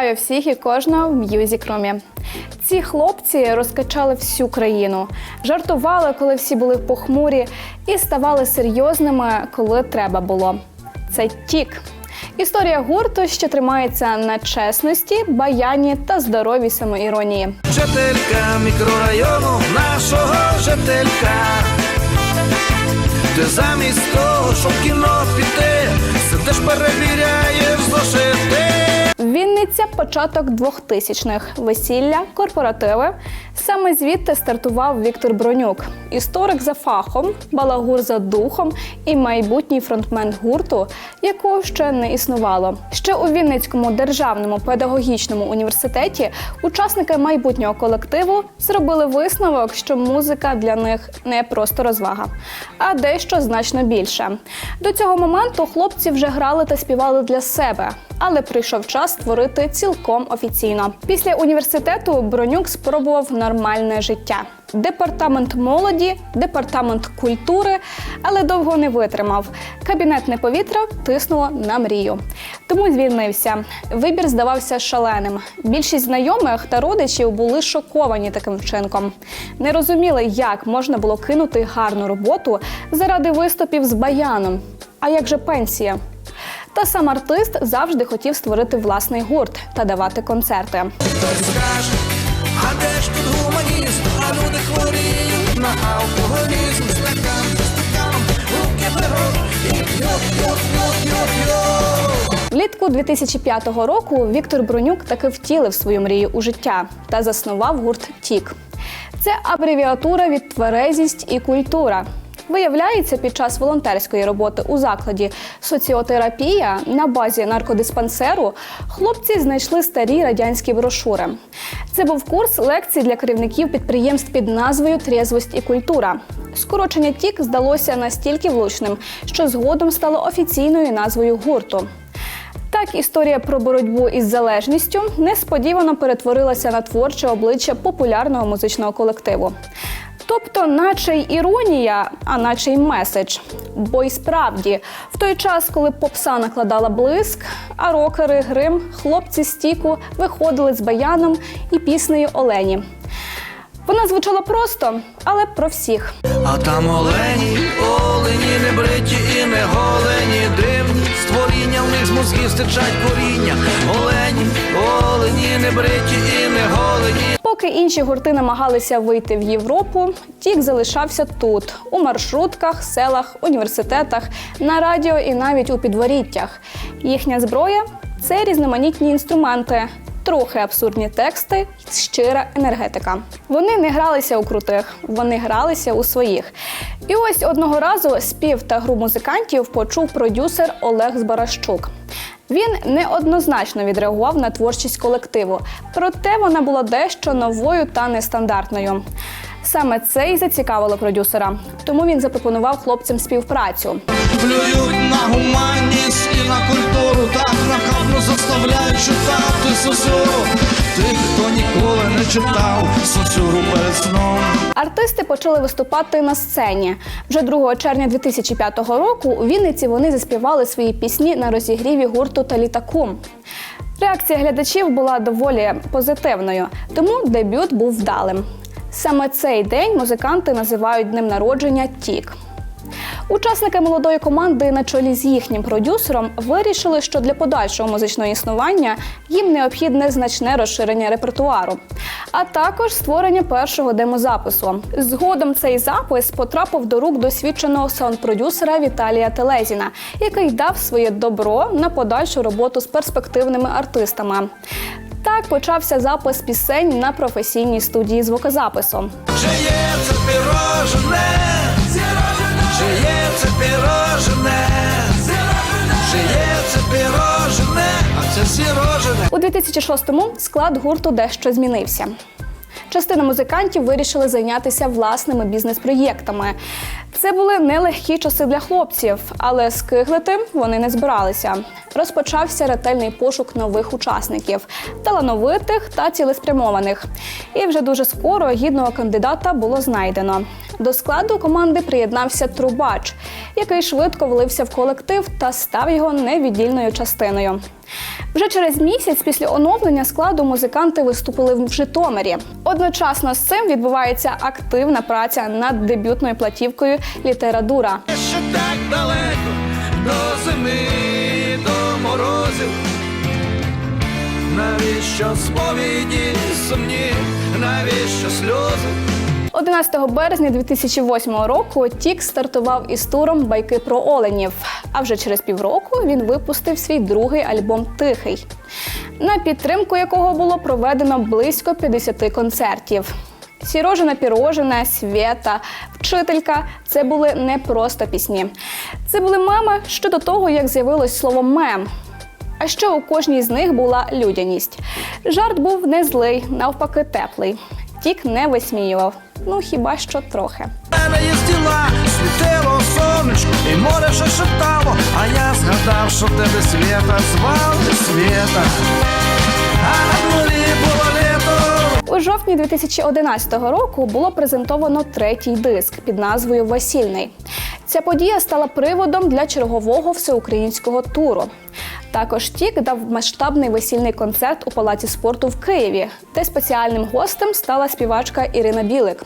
Вітаю всіх і кожного в М'юзікромі. Ці хлопці розкачали всю країну, жартували, коли всі були похмурі, і ставали серйозними, коли треба було. Це тік. Історія гурту, що тримається на чесності, баяні та здоровій самоіронії. Жителька мікрорайону нашого жителька. Ти замість того, щоб кіно піти, сидиш перевіряєш зошити. Вінниця початок 2000-х. весілля, корпоративи. Саме звідти стартував Віктор Бронюк, історик за фахом, балагур за духом і майбутній фронтмен гурту, якого ще не існувало. Ще у Вінницькому державному педагогічному університеті учасники майбутнього колективу зробили висновок, що музика для них не просто розвага, а дещо значно більше. До цього моменту хлопці вже грали та співали для себе, але прийшов час створити цілком офіційно. Після університету Бронюк спробував нормальне життя. Департамент молоді, департамент культури, але довго не витримав. Кабінетне повітря тиснуло на мрію. Тому звільнився. Вибір здавався шаленим. Більшість знайомих та родичів були шоковані таким вчинком. Не розуміли, як можна було кинути гарну роботу заради виступів з баяном. А як же пенсія? Та сам артист завжди хотів створити власний гурт та давати концерти. Люди хворіють на алкоголізм. Стакан за стаканом, руки беруть і п'ють, п'ють, п'ють, п'ють, п'ють. Влітку 2005 року Віктор Бронюк таки втілив свою мрію у життя та заснував гурт Тік. Це абревіатура від тверезість і культура. Виявляється, під час волонтерської роботи у закладі соціотерапія на базі наркодиспансеру хлопці знайшли старі радянські брошури. Це був курс лекцій для керівників підприємств під назвою Трезвость і культура. Скорочення тік здалося настільки влучним, що згодом стало офіційною назвою гурту. Так, історія про боротьбу із залежністю несподівано перетворилася на творче обличчя популярного музичного колективу. Тобто, наче й іронія, а наче й меседж. Бо й справді, в той час, коли попса накладала блиск, а рокери грим, хлопці з тіку виходили з баяном і піснею Олені. Вона звучала просто, але про всіх. А там олені, олені, не бриті і не голені, дивні створіння, в них з мозгів стичать коріння. Олені, олені, не бриті і не голені. Поки інші гурти намагалися вийти в Європу, тік залишався тут, у маршрутках, селах, університетах, на радіо і навіть у підворіттях. Їхня зброя це різноманітні інструменти. Трохи абсурдні тексти щира енергетика. Вони не гралися у крутих, вони гралися у своїх. І ось одного разу спів та гру музикантів почув продюсер Олег Збаращук. Він неоднозначно відреагував на творчість колективу, проте вона була дещо новою та нестандартною. Саме це і зацікавило продюсера, тому він запропонував хлопцям співпрацю. Плюють на гуманність і на культуру, так нахабно заставляють читати сосуру. Тих, хто ніколи не читав сосюру перед. Артисти почали виступати на сцені. Вже 2 червня 2005 року у Вінниці вони заспівали свої пісні на розігріві гурту та літаку. Реакція глядачів була доволі позитивною, тому дебют був вдалим. Саме цей день музиканти називають днем народження Тік. Учасники молодої команди на чолі з їхнім продюсером вирішили, що для подальшого музичного існування їм необхідне значне розширення репертуару, а також створення першого демозапису. Згодом цей запис потрапив до рук досвідченого саунд-продюсера Віталія Телезіна, який дав своє добро на подальшу роботу з перспективними артистами. Так почався запис пісень на професійній студії звукозапису. Чи є це пірожне? Чи є це пірожне? Це пірожне? А це сірожене. У 2006-му склад гурту дещо змінився. Частина музикантів вирішили зайнятися власними бізнес-проєктами. Це були нелегкі часи для хлопців, але скиглити вони не збиралися. Розпочався ретельний пошук нових учасників, талановитих та цілеспрямованих. І вже дуже скоро гідного кандидата було знайдено. До складу команди приєднався трубач, який швидко влився в колектив та став його невіддільною частиною. Вже через місяць після оновлення складу музиканти виступили в Житомирі. Одночасно з цим відбувається активна праця над дебютною платівкою Література. Ще так далеко до зими, до морозів. Навіщо сповіді сумні, навіщо сльози? 11 березня 2008 року Тік стартував із туром Байки про оленів. А вже через півроку він випустив свій другий альбом Тихий, на підтримку якого було проведено близько 50 концертів. Сірожина пірожина, Свєта, вчителька це були не просто пісні. Це були меми щодо того, як з'явилось слово мем. А ще у кожній з них була людяність. Жарт був не злий, навпаки, теплий. Тік не висміював. Ну хіба що трохи. є стіла, світило сонечко, і море ще шептало, а я згадав, що тебе свята звали свята, а на. У жовтні 2011 року було презентовано третій диск під назвою Весільний. Ця подія стала приводом для чергового всеукраїнського туру. Також Тік дав масштабний весільний концерт у палаці спорту в Києві, де спеціальним гостем стала співачка Ірина Білик.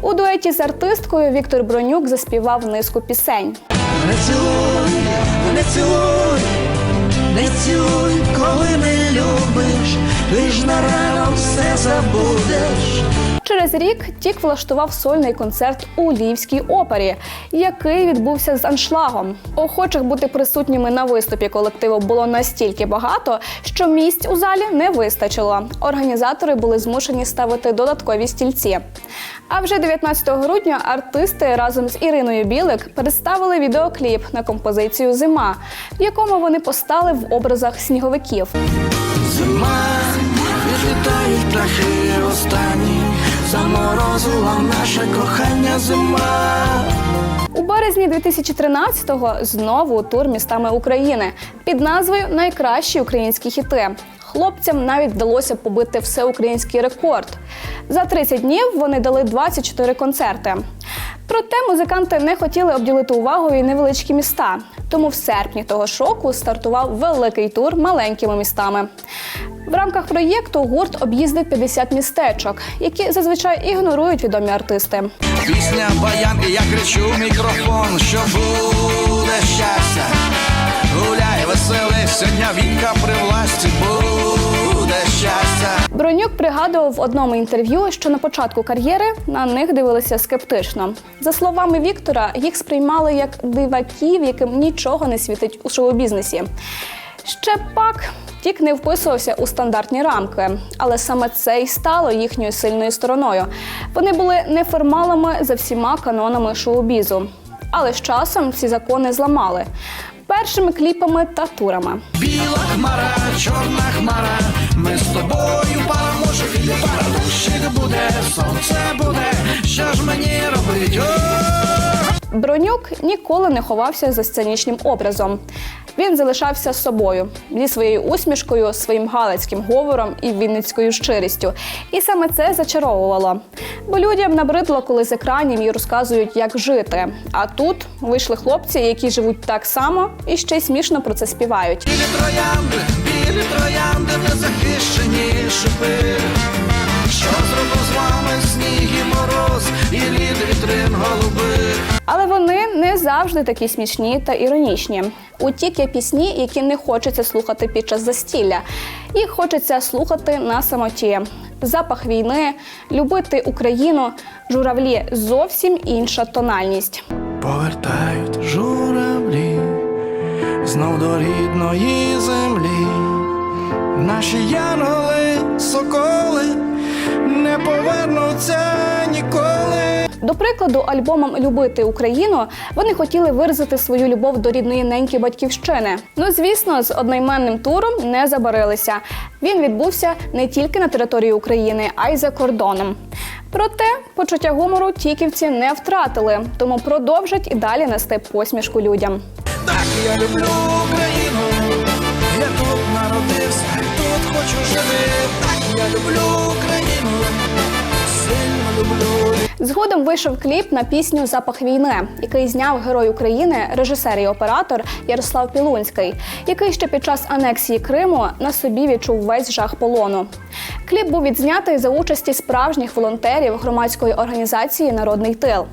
У дуеті з артисткою Віктор Бронюк заспівав низку пісень. Не цілуй, не цілуй, не цілуй, коли не любиш, ж на все забудеш. Через рік Тік влаштував сольний концерт у Львівській опері, який відбувся з аншлагом. Охочих бути присутніми на виступі колективу було настільки багато, що місць у залі не вистачило. Організатори були змушені ставити додаткові стільці. А вже 19 грудня артисти разом з Іриною Білик представили відеокліп на композицію Зима, в якому вони постали в образах сніговиків. Зима, відлітають птахи останні, заморозила наше кохання зима. У березні 2013-го знову тур містами України під назвою Найкращі українські хіти. Хлопцям навіть вдалося побити всеукраїнський рекорд. За 30 днів вони дали 24 концерти. Проте музиканти не хотіли обділити увагою невеличкі міста. Тому в серпні того ж року стартував великий тур маленькими містами. В рамках проєкту гурт об'їздив 50 містечок, які зазвичай ігнорують відомі артисти. Пісня баян, і я кричу в мікрофон, що буде щастя. Гуляй, веселись, сьогодні вінка при власті буде. Бронюк пригадував в одному інтерв'ю, що на початку кар'єри на них дивилися скептично. За словами Віктора, їх сприймали як диваків, яким нічого не світить у шоу-бізнесі. Ще пак Тік не вписувався у стандартні рамки, але саме це й стало їхньою сильною стороною. Вони були неформалами за всіма канонами шоу-бізу. Але з часом ці закони зламали першими кліпами та турами. Біла хмара, чорна хмара, ми з тобою пара може і пара буде, сонце буде, що ж мені робить? Бронюк ніколи не ховався за сценічним образом. Він залишався собою зі своєю усмішкою, своїм галицьким говором і вінницькою щирістю. І саме це зачаровувало. Бо людям набридло, коли з екранів їй розказують, як жити. А тут вийшли хлопці, які живуть так само і ще й смішно про це співають. Білі троянди, білі троянди, незахищені шипи. Що зробив з вами сніг і мороз, і лід вітрин голубих. Але вони не завжди такі смішні та іронічні. Утік є пісні, які не хочеться слухати під час застілля. Їх хочеться слухати на самоті. Запах війни, любити Україну, журавлі зовсім інша тональність. Повертають журавлі знов до рідної землі. Наші янголи, соколи не повернуться ніколи. До прикладу, альбомом Любити Україну вони хотіли виразити свою любов до рідної неньки батьківщини. Ну звісно, з одноіменним туром не забарилися. Він відбувся не тільки на території України, а й за кордоном. Проте почуття гумору тіківці не втратили, тому продовжать і далі нести посмішку людям. Так я люблю Україну, я тут народився, тут хочу жити. Так я люблю Україну. Згодом вийшов кліп на пісню Запах війни, який зняв герой України, режисер і оператор Ярослав Пілунський, який ще під час анексії Криму на собі відчув весь жах полону. Кліп був відзнятий за участі справжніх волонтерів громадської організації Народний тил.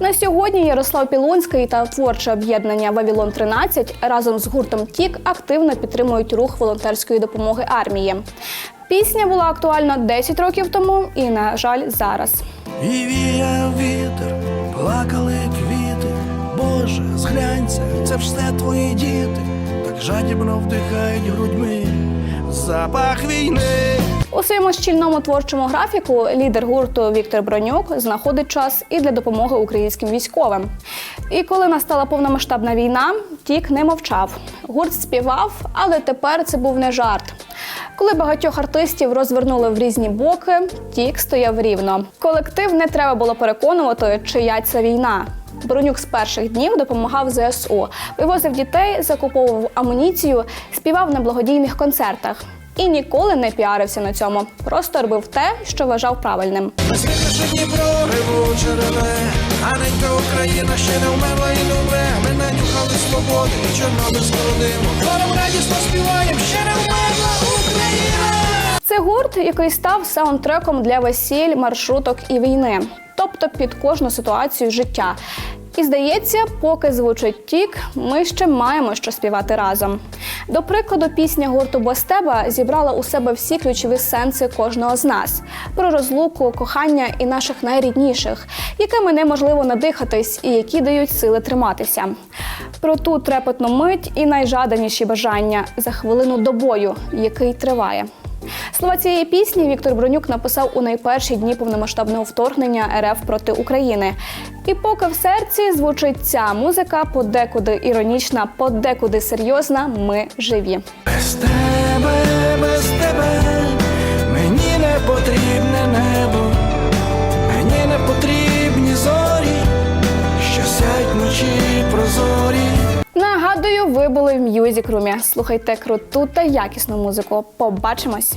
На сьогодні Ярослав Пілунський та творче об'єднання Вавілон 13 разом з гуртом Тік активно підтримують рух волонтерської допомоги армії. Пісня була актуальна 10 років тому і, на жаль, зараз. І віяв вітер, плакали квіти. Боже, зглянься, це все твої діти, так жадібно вдихають грудьми запах війни. У своєму щільному творчому графіку лідер гурту Віктор Бронюк знаходить час і для допомоги українським військовим. І коли настала повномасштабна війна, Тік не мовчав. Гурт співав, але тепер це був не жарт. Коли багатьох артистів розвернули в різні боки, Тік стояв рівно. Колектив не треба було переконувати, чия це війна. Бронюк з перших днів допомагав ЗСУ, вивозив дітей, закуповував амуніцію, співав на благодійних концертах. І ніколи не піарився на цьому. Просто робив те, що вважав правильним. На світі ще Дніпро, ревуче реве, а ненька Україна ще не вмерла і не вмре. Ми нанюхали свободи і чорнобильського диму. Хором радісно співаєм, ще не вмерла Україна! Це гурт, який став саундтреком для весіль, маршруток і війни, тобто під кожну ситуацію життя. І здається, поки звучить тік, ми ще маємо що співати разом. До прикладу, пісня гурту Бостеба зібрала у себе всі ключові сенси кожного з нас про розлуку, кохання і наших найрідніших, якими неможливо надихатись і які дають сили триматися. Про ту трепетну мить і найжаданіші бажання за хвилину до бою, який триває. Слова цієї пісні Віктор Бронюк написав у найперші дні повномасштабного вторгнення РФ проти України. І поки в серці звучить ця музика, подекуди іронічна, подекуди серйозна, ми живі. Без тебе, без тебе, ви були в М'юзік Румі. Слухайте круту та якісну музику. Побачимось!